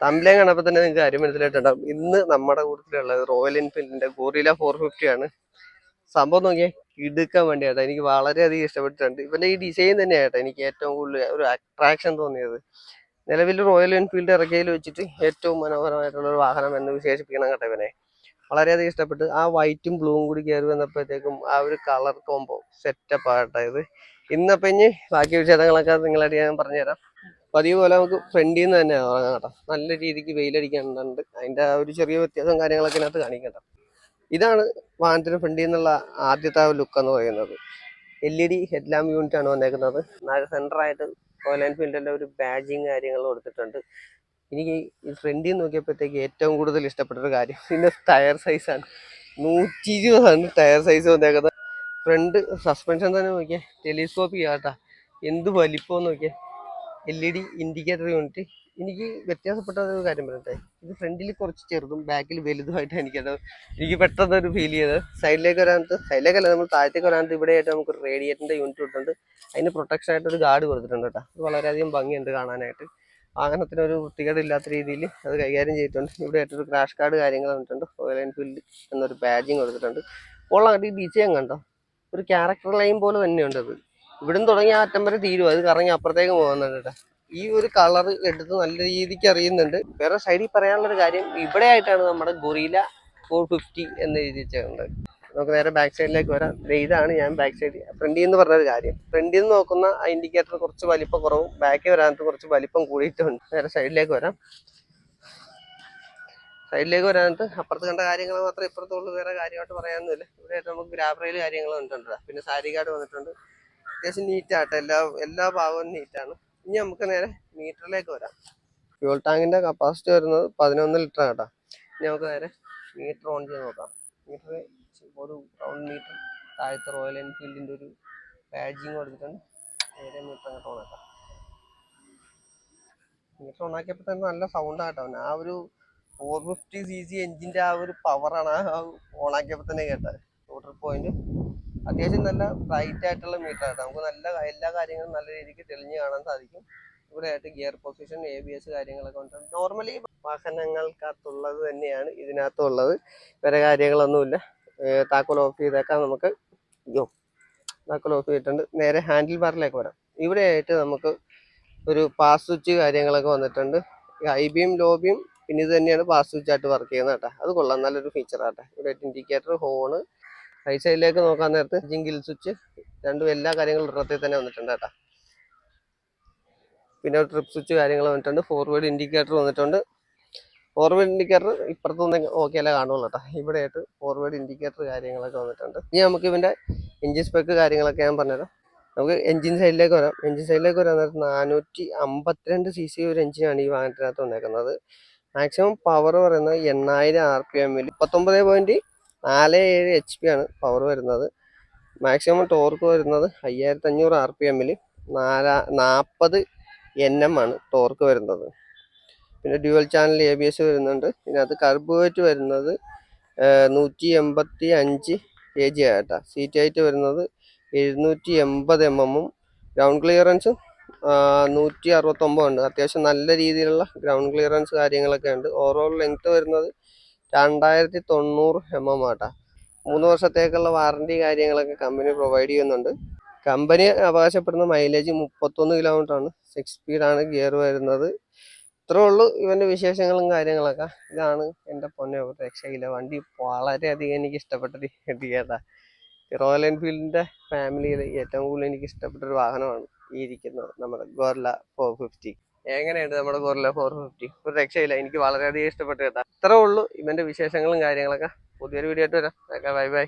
തമ്പിലേം കണ്ടപ്പോൾ തന്നെ നിങ്ങൾക്ക് കാര്യം മനസ്സിലായിട്ടുണ്ടാവും. ഇന്ന് നമ്മുടെ കൂട്ടത്തിലുള്ളത് റോയൽ എൻഫീൽഡിന്റെ ഗോറില ഫോർ ഫിഫ്റ്റി ആണ്. സംഭവം നോക്കിയാൽ ഇടുക്കാൻ വേണ്ടിയാട്ടോ. എനിക്ക് വളരെയധികം ഇഷ്ടപ്പെട്ടിട്ടുണ്ട്. ഇവന്റെ ഈ ഡിസൈൻ തന്നെയാട്ടോ എനിക്ക് ഏറ്റവും കൂടുതൽ ഒരു അട്രാക്ഷൻ തോന്നിയത്. നിലവിൽ റോയൽ എൻഫീൽഡ് ഇറക്കിയതിൽ വെച്ചിട്ട് ഏറ്റവും മനോഹരമായിട്ടുള്ള ഒരു വാഹനം എന്ന് വിശേഷിപ്പിക്കണം കേട്ടോ ഇവനെ. വളരെയധികം ഇഷ്ടപ്പെട്ട്. ആ വൈറ്റും ബ്ലൂവും കൂടി കയറി വന്നപ്പോഴത്തേക്കും ആ ഒരു കളർ കോംബോ സെറ്റപ്പ് ആകട്ടെ ഇത്. ഇന്നപ്പം ഇനി ബാക്കി വിശേഷങ്ങളൊക്കെ നിങ്ങളായിട്ട് ഞാൻ പറഞ്ഞുതരാം. പതിവ് പോലെ നമുക്ക് ഫ്രണ്ടിൽ നിന്ന് തന്നെ ഉറങ്ങാം കേട്ടോ. നല്ല രീതിക്ക് വെയിലടിക്കാനുണ്ട് അതിന്റെ ആ ഒരു ചെറിയ വ്യത്യാസം കാര്യങ്ങളൊക്കെ ഇതിനകത്ത് കാണിക്കണ്ട ഇതാണ് വാഹനത്തിന് ഫ്രണ്ടിൽ നിന്നുള്ള ആദ്യത്തെ ലുക്ക് എന്ന് പറയുന്നത്. L E D headlamp unit ആണ് വന്നേക്കുന്നത്. സെന്ററായിട്ട് റോയൽ എൻഫീൽഡിന്റെ ഒരു ബാജിങ് കാര്യങ്ങൾ കൊടുത്തിട്ടുണ്ട്. എനിക്ക് ഈ ഫ്രണ്ടിൽ നോക്കിയപ്പോഴത്തേക്ക് ഏറ്റവും കൂടുതൽ ഇഷ്ടപ്പെട്ട ഒരു കാര്യം പിന്നെ ടയർ സൈസാണ് നൂറ്റി ഇരുപതാണ് ടയർ സൈസ് വന്നേക്കുന്നത്. ഫ്രണ്ട് സസ്പെൻഷൻ തന്നെ നോക്കിയാൽ ടെലിസ്കോപ്പ് ചെയ്യാട്ടാ എന്ത് വലിപ്പം നോക്കിയേ. L E D indicator unit എനിക്ക് വ്യത്യാസപ്പെട്ട ഒരു കാര്യം പറയട്ടെ? ഇത് ഫ്രണ്ടിൽ കുറച്ച് ചെറുതും ബാക്കിൽ വലുതുമായിട്ട് എനിക്കത് എനിക്ക് പെട്ടെന്ന് ഒരു ഫീൽ ചെയ്തത് സൈഡിലേക്ക് വരാനത്ത് സൈഡിലേക്കല്ല നമ്മൾ താഴത്തേക്ക് വരാനത്ത് ഇവിടെ ആയിട്ട് നമുക്ക് റേഡിയേറ്ററിന്റെ യൂണിറ്റ് കൊടുത്തിട്ടുണ്ട്. അതിന് പ്രൊട്ടക്ഷൻ ആയിട്ട് ഒരു ഗാർഡ് കൊടുത്തിട്ടുണ്ട് കേട്ടോ. അത് വളരെയധികം ഭംഗിയുണ്ട് കാണാനായിട്ട്. വാഹനത്തിന് ഒരു വൃത്തികേട് ഇല്ലാത്ത രീതിയിൽ അത് കൈകാര്യം ചെയ്തിട്ടുണ്ട്. ഇവിടെ ആയിട്ടൊരു ക്രാഷ് കാർഡ് കാര്യങ്ങൾ വന്നിട്ടുണ്ട്. റോയൽ എൻഫീൽഡ് എന്നൊരു ബാജിങ് കൊടുത്തിട്ടുണ്ട്. ഉള്ള ഈ ഡിസൈൻ കണ്ടോ? ഒരു ക്യാരക്ടർ ലൈൻ പോലെ തന്നെയുണ്ട് അത്. ഇവിടുന്ന് തുടങ്ങി ആ അറ്റം വരെ തീരും അത് കറങ്ങി അപ്പുറത്തേക്ക് പോകുന്നുണ്ട് ഈ ഒരു കളർ എടുത്ത് നല്ല രീതിക്ക് അറിയുന്നുണ്ട്. വേറെ സൈഡിൽ പറയാനുള്ളൊരു കാര്യം ഇവിടെ ആയിട്ടാണ് നമ്മുടെ ഗൊറീല ഫോർ ഫിഫ്റ്റി എന്ന് എഴുതി വെച്ചിട്ടുണ്ട്. നമുക്ക് നേരെ ബാക്ക് സൈഡിലേക്ക് വരാം. ഇതാണ് ഞാൻ ബാക്ക് സൈഡ് ഫ്രണ്ടിൽ നിന്ന് പറഞ്ഞൊരു കാര്യം. ഫ്രണ്ടിൽ നിന്ന് നോക്കുന്ന ആ ഇൻഡിക്കേറ്റർ കുറച്ച് വലിപ്പം കുറവും ബാക്കിൽ വരാനത്ത് കുറച്ച് വലിപ്പം കൂടിയിട്ടുണ്ട്. നേരെ സൈഡിലേക്ക് വരാം. സൈഡിലേക്ക് വരാനത്ത് അപ്പുറത്ത് കണ്ട കാര്യങ്ങൾ മാത്രമേ ഇപ്പുറത്തുള്ളൂ. വേറെ കാര്യമായിട്ട് പറയാനൊന്നുമില്ല. ഇവിടെ നമുക്ക് ഗ്രാബ് റെയിൽ കാര്യങ്ങൾ വന്നിട്ടുണ്ട്. പിന്നെ സാരി കാർഡ് വന്നിട്ടുണ്ട്. അത്യാവശ്യം നീറ്റായിട്ട് എല്ലാ എല്ലാ ഭാഗവും നീറ്റാണ് ഇനി നമുക്ക് നേരെ മീറ്ററിലേക്ക് വരാം. ഫ്യൂൾ ടാങ്കിന്റെ കപ്പാസിറ്റി വരുന്നത് പതിനൊന്ന് ലിറ്റർ കേട്ടോ. ഇനി നമുക്ക് നേരെ മീറ്റർ ഓൺ ചെയ്ത് നോക്കാം. മീറ്റർ ഒരു റൗണ്ട് മീറ്റർ താഴത്തെ റോയൽ എൻഫീൽഡിന്റെ ഒരു പാജിങ് കൊടുത്തിട്ടുണ്ട്. നേരെ മീറ്റർ അങ്ങോട്ട് ഓൺ ആക്കാം മീറ്റർ ഓൺ ആക്കിയപ്പോൾ തന്നെ നല്ല സൗണ്ട് ആട്ടോ. ആ ഒരു ഫോർ ഫിഫ്റ്റി സി സി എഞ്ചിന്റെ ആ ഒരു പവറാണ് ആ ഓൺ തന്നെ കേട്ടത്. ടോട്ടൽ പോയിന്റ് അത്യാവശ്യം നല്ല ബ്രൈറ്റ് ആയിട്ടുള്ള മീറ്റർ ആണ്. നമുക്ക് നല്ല എല്ലാ കാര്യങ്ങളും നല്ല രീതിക്ക് തെളിഞ്ഞു കാണാൻ സാധിക്കും. ഇവിടെ ആയിട്ട് gear position A B S കാര്യങ്ങളൊക്കെ ഉണ്ട്. നോർമലി വാഹനങ്ങൾക്കകത്തുള്ളത് തന്നെയാണ് ഇതിനകത്തുള്ളത്. വേറെ കാര്യങ്ങളൊന്നുമില്ല. താക്കോൽ ഓഫ് ചെയ്തേക്കാം നമുക്ക്. യോ താക്കോൽ ഓഫ് ചെയ്തിട്ടുണ്ട്. നേരെ ഹാൻഡിൽ ബാറിലേക്ക് വരാം. ഇവിടെ ആയിട്ട് നമുക്ക് ഒരു പാസ് സ്വിച്ച് കാര്യങ്ങളൊക്കെ വന്നിട്ടുണ്ട്. ഐബിയും ലോബിയും പിന്നെ ഇത് തന്നെയാണ് പാസ് സ്വിച്ച് ആയിട്ട് വർക്ക് ചെയ്യുന്നത് കേട്ടോ. അത് കൊള്ളാം. നല്ലൊരു ഫീച്ചർ ആട്ടെ. ഇവിടെ ഇൻഡിക്കേറ്റർ ഹോണ് റൈറ്റ് സൈഡിലേക്ക് നോക്കാൻ നേരത്ത് ജിങ്കിൽ സ്വിച്ച് രണ്ടും എല്ലാ കാര്യങ്ങളും ഇടത്തിൽ തന്നെ വന്നിട്ടുണ്ട് കേട്ടോ. പിന്നെ ട്രിപ്പ് സ്വിച്ച് കാര്യങ്ങൾ വന്നിട്ടുണ്ട്. ഫോർവേഡ് ഇൻഡിക്കേറ്റർ വന്നിട്ടുണ്ട്. ഫോർവേഡ് ഇൻഡിക്കേറ്റർ ഇപ്പുറത്തുനിന്ന് ഓക്കെ അല്ലേ കാണുള്ളൂ കേട്ടോ. ഇവിടെ ആയിട്ട് ഫോർവേഡ് ഇൻഡിക്കേറ്റർ കാര്യങ്ങളൊക്കെ വന്നിട്ടുണ്ട്. ഇനി നമുക്ക് ഇവന്റെ എഞ്ചിൻ സ്പെക്ക് കാര്യങ്ങളൊക്കെ ഞാൻ പറഞ്ഞുതരാം. നമുക്ക് എഞ്ചിൻ സൈഡിലേക്ക് വരാം. എഞ്ചിൻ സൈഡിലേക്ക് വരാൻ നേരത്ത് നാനൂറ്റി അമ്പത്തിരണ്ട് സി സി ഒരു എഞ്ചിനാണ് ഈ വാഹനത്തിനകത്ത് വന്നേക്കുന്നത്. മാക്സിമം പവർ പറയുന്നത് എണ്ണായിരം ആർ പി എമ്മിൽ മുപ്പത്തൊമ്പത് പോയിന്റ് നാല് ഏഴ് എച്ച് പി ആണ് പവർ വരുന്നത്. മാക്സിമം ടോർക്ക് വരുന്നത് അയ്യായിരത്തി അഞ്ഞൂറ് ആർ പി എമ്മിൽ നാലാ നാൽപ്പത് എൻ എം ആണ് ടോർക്ക് വരുന്നത്. പിന്നെ dual channel A B S വരുന്നുണ്ട്. ഇതിനകത്ത് കർബുവേറ്റ് വരുന്നത് നൂറ്റി എൺപത്തി അഞ്ച് കെ ജി ആയിട്ടാ. സീറ്റ് ഹൈറ്റ് വരുന്നത് എഴുന്നൂറ്റി എൺപത് എം എമ്മും ഗ്രൗണ്ട് ക്ലിയറൻസും നൂറ്റി അറുപത്തൊമ്പത് ഉണ്ട്. അത്യാവശ്യം നല്ല രീതിയിലുള്ള ഗ്രൗണ്ട് ക്ലിയറൻസ് കാര്യങ്ങളൊക്കെ ഉണ്ട്. ഓവറോൾ ലെങ്ത് വരുന്നത് രണ്ടായിരത്തി തൊണ്ണൂറ് എം എം ആട്ടാ. മൂന്ന് വർഷത്തേക്കുള്ള വാറണ്ടി കാര്യങ്ങളൊക്കെ കമ്പനി പ്രൊവൈഡ് ചെയ്യുന്നുണ്ട്. കമ്പനി അവകാശപ്പെടുന്ന മൈലേജ് മുപ്പത്തൊന്ന് കിലോമീറ്റർ ആണ്. സിക്സ് സ്പീഡാണ് ഗിയർ വരുന്നത്. ഇത്രേ ഉള്ളൂ ഇവന്റെ വിശേഷങ്ങളും കാര്യങ്ങളൊക്കെ. ഇതാണ് എന്റെ പൊന്നെ രക്ഷയില്ല വണ്ടി. വളരെയധികം എനിക്ക് ഇഷ്ടപ്പെട്ട കേട്ടാ റോയൽ എൻഫീൽഡിന്റെ ഫാമിലിയിൽ ഏറ്റവും കൂടുതൽ എനിക്ക് ഇഷ്ടപ്പെട്ട ഒരു വാഹനമാണ് ഈ ഇരിക്കുന്നത് നമ്മുടെ ഗോർല ഫോർ ഫിഫ്റ്റി എങ്ങനെയുണ്ട് നമ്മുടെ ഗോറില ഫോർ ഫിഫ്റ്റി ഒരു രക്ഷയില്ല എനിക്ക് വളരെയധികം ഇഷ്ടപ്പെട്ടു കേട്ടാ. ഇത്രേ ഉള്ളൂ ഇവന്റെ വിശേഷങ്ങളും കാര്യങ്ങളൊക്കെ. പുതിയൊരു വീഡിയോ ആയിട്ട് വരാം. Bye bye